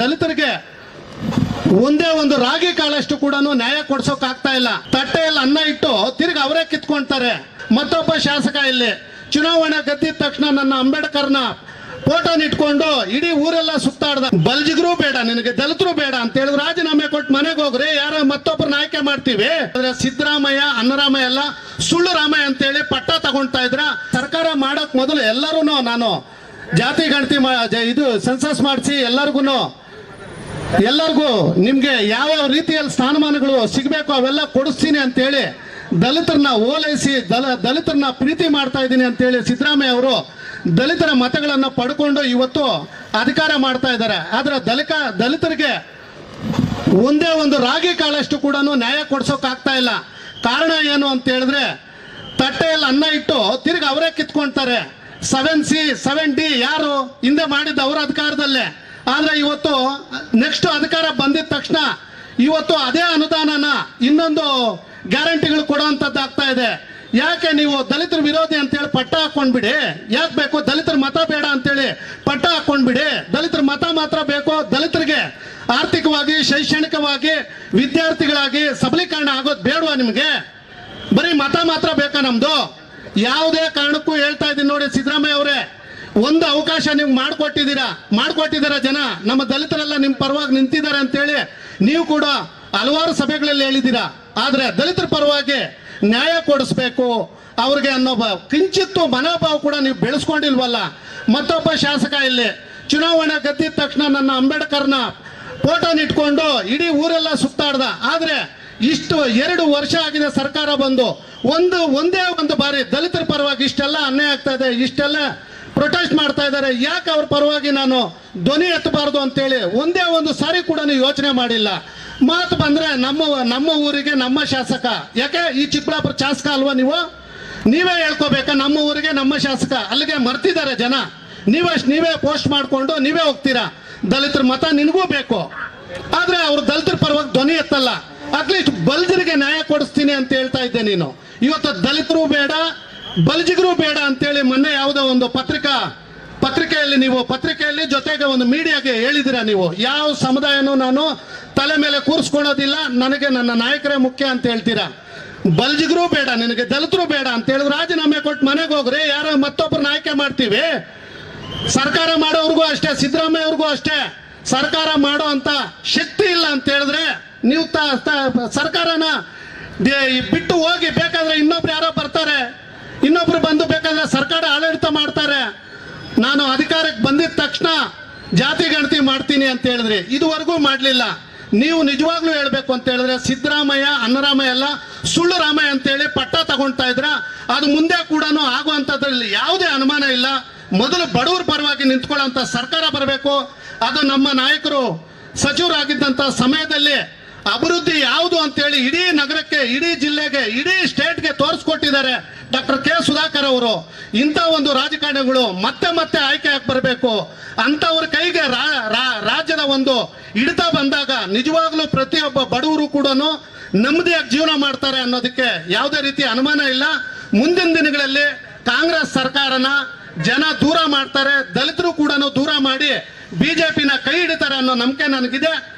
ದಲಿತರಿಗೆ ಒಂದೇ ಒಂದು ರಾಗಿ ಕಾಳಷ್ಟು ಕೂಡ ನ್ಯಾಯ ಕೊಡ್ಸೋಕ್ ಆಗ್ತಾ ಇಲ್ಲ. ತಟ್ಟೆಯಲ್ಲಿ ಅನ್ನ ಇಟ್ಟು ತಿರ್ಗಿ ಅವರೇ ಕಿತ್ಕೊಂತಾರೆ ಮತ್ತೊಬ್ಬ ಶಾಸಕ ಇಲ್ಲಿ, ಚುನಾವಣೆ ಗೆದ್ದಿದ ತಕ್ಷಣ ನನ್ನ ಅಂಬೇಡ್ಕರ್ನ ಫೋಟೋನ ಇಟ್ಕೊಂಡು ಇಡೀ ಊರೆಲ್ಲ ಸುತ್ತಾಡ್ದ. ಬಲ್ಜಿಗರು ಬೇಡ, ನಿನಗೆ ದಲಿತರು ಬೇಡ ಅಂತ ಹೇಳಿದ್ರು ರಾಜೀನಾಮೆ ಕೊಟ್ಟು ಮನೆಗೆ ಹೋಗ್ರಿ, ಯಾರ ಮತ್ತೊಬ್ಬರನ್ನ ಆಯ್ಕೆ ಮಾಡ್ತೀವಿ. ಸಿದ್ದರಾಮಯ್ಯ, ಅನ್ನರಾಮಯ್ಯ ಎಲ್ಲ ಸುಳ್ಳು ರಾಮಯ್ಯ ಅಂತೇಳಿ ಪಟ್ಟ ತಗೊಳ್ತಾ ಇದ್ರ. ಸರ್ಕಾರ ಮಾಡೋಕ್ ಮೊದಲು ಎಲ್ಲರೂ ನಾನು ಜಾತಿ ಗಣತಿ ಇದು ಸೆನ್ಸಸ್ ಮಾಡಿಸಿ ಎಲ್ಲರಿಗೂ ಎಲ್ಲರಿಗೂ ನಿಮ್ಗೆ ಯಾವ ರೀತಿಯಲ್ಲಿ ಸ್ಥಾನಮಾನಗಳು ಸಿಗಬೇಕು ಅವೆಲ್ಲ ಕೊಡಿಸ್ತೀನಿ ಅಂತೇಳಿ ದಲಿತರನ್ನ ಓಲೈಸಿ, ದಲ, ದಲಿತರನ್ನ ಪ್ರೀತಿ ಮಾಡ್ತಾ ಇದ್ದೀನಿ ಅಂತೇಳಿ ಸಿದ್ದರಾಮಯ್ಯ ಅವರು ದಲಿತರ ಮತಗಳನ್ನು ಪಡ್ಕೊಂಡು ಇವತ್ತು ಅಧಿಕಾರ ಮಾಡ್ತಾ ಇದ್ದಾರೆ. ಆದ್ರೆ ದಲಿತ, ದಲಿತರಿಗೆ ಒಂದೇ ಒಂದು ರಾಗಿ ಕಾಳಷ್ಟು ಕೂಡ ನ್ಯಾಯ ಕೊಡ್ಸೋಕ್ ಆಗ್ತಾ ಇಲ್ಲ. ಕಾರಣ ಏನು ಅಂತ ಹೇಳಿದ್ರೆ ತಟ್ಟೆಯಲ್ಲಿ ಅನ್ನ ಇಟ್ಟು ತಿರ್ಗಿ ಅವರೇ ಕಿತ್ಕೊಳ್ತಾರೆ ಸೆವೆನ್ ಸಿ ಸೆವೆನ್ ಡಿ ಯಾರು ಹಿಂದೆ ಮಾಡಿದ್ದ ಅವರ ಅಧಿಕಾರದಲ್ಲೇ. ಆದ್ರೆ ಇವತ್ತು ನೆಕ್ಸ್ಟ್ ಅಧಿಕಾರ ಬಂದಿದ ತಕ್ಷಣ ಇವತ್ತು ಅದೇ ಅನುದಾನನ ಇನ್ನೊಂದು ಗ್ಯಾರಂಟಿಗಳು ಕೊಡುವಂಥದ್ದು ಆಗ್ತಾ ಇದೆ. ಯಾಕೆ ನೀವು ದಲಿತರ ವಿರೋಧಿ ಅಂತೇಳಿ ಪಟ್ಟ ಹಾಕೊಂಡ್ಬಿಡಿ? ಯಾಕೆ ಬೇಕು? ದಲಿತರ ಮತ ಬೇಡ ಅಂತೇಳಿ ಪಟ್ಟ ಹಾಕೊಂಡ್ಬಿಡಿ. ದಲಿತರ ಮತ ಮಾತ್ರ ಬೇಕು. ದಲಿತರಿಗೆ ಆರ್ಥಿಕವಾಗಿ, ಶೈಕ್ಷಣಿಕವಾಗಿ, ವಿದ್ಯಾರ್ಥಿಗಳಾಗಿ ಸಬಲೀಕರಣ ಆಗೋದು ಬೇಡವಾ ನಿಮಗೆ? ಬರೀ ಮತ ಮಾತ್ರ ಬೇಕಾ ನಮ್ದು? ಯಾವುದೇ ಕಾರಣಕ್ಕೂ ಹೇಳ್ತಾ ಇದ್ದೀನಿ ನೋಡಿ ಒಂದು ಅವಕಾಶ ನೀವು ಮಾಡಿಕೊಟ್ಟಿದ್ದೀರಾ? ಮಾಡಿಕೊಟ್ಟಿದ್ದೀರಾ ಜನ? ನಮ್ಮ ದಲಿತರೆಲ್ಲ ನಿಮ್ಮ ಪರವಾಗಿ ನಿಂತಿದ್ದಾರೆ ಅಂತೇಳಿ ನೀವು ಕೂಡ ಹಲವಾರು ಸಭೆಗಳಲ್ಲಿ ಹೇಳಿದ್ದೀರಾ. ಆದರೆ ದಲಿತರ ಪರವಾಗಿ ನ್ಯಾಯ ಕೊಡಿಸ್ಬೇಕು, ಅವ್ರಿಗೆ ಅನ್ನೋ ಕಿಂಚಿತ್ತು ಮನೋಭಾವ ಕೂಡ ನೀವು ಬೆಳೆಸ್ಕೊಂಡಿಲ್ವಲ್ಲ? ಮತ್ತೊಬ್ಬ ಶಾಸಕ ಇಲ್ಲಿ, ಚುನಾವಣೆ ಗದ್ದಿದ ತಕ್ಷಣ ನನ್ನ ಅಂಬೇಡ್ಕರ್ನ ಫೋಟೋನ ಇಟ್ಕೊಂಡು ಇಡೀ ಊರೆಲ್ಲ ಸುತ್ತಾಡ್ದ. ಆದರೆ ಇಷ್ಟು ಎರಡು ವರ್ಷ ಆಗಿದೆ ಸರ್ಕಾರ ಬಂದು ಒಂದು, ಒಂದೇ ಒಂದು ಬಾರಿ ದಲಿತರ ಪರವಾಗಿ ಇಷ್ಟೆಲ್ಲ ಅನ್ಯಾಯ ಆಗ್ತಾ ಇದೆ, ಇಷ್ಟೆಲ್ಲ ಪ್ರೊಟೆಸ್ಟ್ ಮಾಡ್ತಾ ಇದ್ದಾರೆ. ಯಾಕೆ ಅವ್ರ ಪರವಾಗಿ ನಾನು ಧ್ವನಿ ಎತ್ತಬಾರ್ದು ಅಂತೇಳಿ ಒಂದೇ ಒಂದು ಸಾರಿ ಕೂಡ ಯೋಚನೆ ಮಾಡಿಲ್ಲ. ಮಾತು ಬಂದ್ರೆ ನಮ್ಮ ನಮ್ಮ ಊರಿಗೆ, ನಮ್ಮ ಶಾಸಕ. ಯಾಕೆ? ಈ ಚಿಕ್ಕಬಳ್ಳಾಪುರ ಶಾಸಕ ಅಲ್ವಾ ನೀವು? ನೀವೇ ಹೇಳ್ಕೋಬೇಕಾ? ನಮ್ಮ ಊರಿಗೆ, ನಮ್ಮ ಶಾಸಕ. ಅಲ್ಲಿಗೆ ಮರ್ತಿದ್ದಾರೆ ಜನ. ನೀವೇ ನೀವೇ ಪೋಸ್ಟ್ ಮಾಡಿಕೊಂಡು ನೀವೇ ಹೋಗ್ತೀರಾ? ದಲಿತರ ಮತ ನಿನಗೂ ಬೇಕು. ಆದ್ರೆ ಅವ್ರು ದಲಿತರ ಪರವಾಗಿ ಧ್ವನಿ ಎತ್ತಲ್ಲ. ಅಟ್ಲೀಸ್ಟ್ ಬಲ್ದಿರಿಗೆ ನ್ಯಾಯ ಕೊಡಿಸ್ತೀನಿ ಅಂತ ಹೇಳ್ತಾ ಇದ್ದೆ ನೀನು. ಇವತ್ತು ದಲಿತರು ಬೇಡ, ಬಲ್ಜಿಗರು ಬೇಡ ಅಂತೇಳಿ ಮೊನ್ನೆ ಯಾವುದೋ ಒಂದು ಪತ್ರಿಕಾ, ಪತ್ರಿಕೆಯಲ್ಲಿ ನೀವು, ಪತ್ರಿಕೆಯಲ್ಲಿ ಜೊತೆಗೆ ಒಂದು ಮೀಡಿಯಾಗೆ ಹೇಳಿದಿರಾ ನೀವು. ಯಾವ ಸಮುದಾಯನೂ ನಾನು ತಲೆ ಮೇಲೆ ಕೂರಿಸ್ಕೊಳ್ಳೋದಿಲ್ಲ, ನನಗೆ ನನ್ನ ನಾಯಕರೇ ಮುಖ್ಯ ಅಂತ ಹೇಳ್ತೀರಾ. ಬಲ್ಜಿಗರು ಬೇಡ, ನಿನಗೆ ದಲಿತರು ಬೇಡ ಅಂತ ಹೇಳಿದ್ರು, ರಾಜೀನಾಮೆ ಕೊಟ್ಟು ಮನೆಗೆ ಹೋಗ್ರಿ, ಯಾರ ಮತ್ತೊಬ್ಬರನ್ನ ಆಯ್ಕೆ ಮಾಡ್ತೀವಿ. ಸರ್ಕಾರ ಮಾಡೋರ್ಗೂ ಅಷ್ಟೇ ಸಿದ್ದರಾಮಯ್ಯ ಅವ್ರಿಗೂ ಅಷ್ಟೇ, ಸರ್ಕಾರ ಮಾಡೋ ಅಂತ ಶಕ್ತಿ ಇಲ್ಲ ಅಂತ ಹೇಳಿದ್ರೆ ನೀವು ಸರ್ಕಾರನ ಬಿಟ್ಟು ಹೋಗಿ ಬೇಕಾದ್ರೆ ಇನ್ನೊಬ್ರು ಯಾರೋ ಬರ್ತಾರೆ. ಇನ್ನೊಬ್ರು ಬಂದು ಬೇಕಾದ್ರೆ ಸರ್ಕಾರ ಆಡಳಿತ ಮಾಡ್ತಾರೆ. ನಾನು ಅಧಿಕಾರಕ್ಕೆ ಬಂದಿದ ತಕ್ಷಣ ಜಾತಿ ಗಣತಿ ಮಾಡ್ತೀನಿ ಅಂತ ಹೇಳಿದ್ರಿ ಇದುವರೆಗೂ ಮಾಡಲಿಲ್ಲ. ನೀವು ನಿಜವಾಗ್ಲೂ ಹೇಳ್ಬೇಕು ಅಂತ ಹೇಳಿದ್ರೆ ಸಿದ್ದರಾಮಯ್ಯ, ಅನ್ನರಾಮಯ್ಯ ಎಲ್ಲ ಸುಳ್ಳು ರಾಮಯ್ಯ ಅಂತೇಳಿ ಪಟ್ಟ ತಗೊಳ್ತಾ ಇದ್ರ. ಅದು ಮುಂದೆ ಕೂಡ ಆಗುವಂಥದ್ರಲ್ಲಿ ಯಾವುದೇ ಅನುಮಾನ ಇಲ್ಲ. ಮೊದಲು ಬಡವರ ಪರವಾಗಿ ನಿಂತ್ಕೊಳ್ಳೋಂಥ ಸರ್ಕಾರ ಬರಬೇಕು. ಅದು ನಮ್ಮ ನಾಯಕರು ಸಚಿವರಾಗಿದ್ದಂಥ ಸಮಯದಲ್ಲಿ ಅಭಿವೃದ್ಧಿ ಯಾವುದು ಅಂತೇಳಿ ಇಡೀ ಜಿಲ್ಲೆಗೆ, ಇಡೀ ಸ್ಟೇಟ್ಗೆ ತೋರಿಸ್ಕೊಟ್ಟಿದ್ದಾರೆ ಡಾಕ್ಟರ್ ಕೆ ಸುಧಾಕರ್ ಅವರು. ಇಂಥ ಒಂದು ರಾಜಕಾರಣಿಗಳು ಮತ್ತೆ ಮತ್ತೆ ಆಯ್ಕೆ ಆಗಿ ಬರಬೇಕು. ಅಂಥವ್ರ ಕೈಗೆ ರಾಜ್ಯದ ಒಂದು ಹಿಡಿತ ಬಂದಾಗ ನಿಜವಾಗ್ಲೂ ಪ್ರತಿಯೊಬ್ಬ ಬಡವರು ಕೂಡ ನೆಮ್ಮದಿಯಾಗಿ ಜೀವನ ಮಾಡ್ತಾರೆ ಅನ್ನೋದಕ್ಕೆ ಯಾವುದೇ ರೀತಿ ಅನುಮಾನ ಇಲ್ಲ. ಮುಂದಿನ ದಿನಗಳಲ್ಲಿ ಕಾಂಗ್ರೆಸ್ ಸರ್ಕಾರನ ಜನ ದೂರ ಮಾಡ್ತಾರೆ, ದಲಿತರು ಕೂಡ ದೂರ ಮಾಡಿ ಬಿಜೆಪಿನ ಕೈ ಹಿಡಿತಾರೆ ಅನ್ನೋ ನಂಬಿಕೆ ನನಗಿದೆ.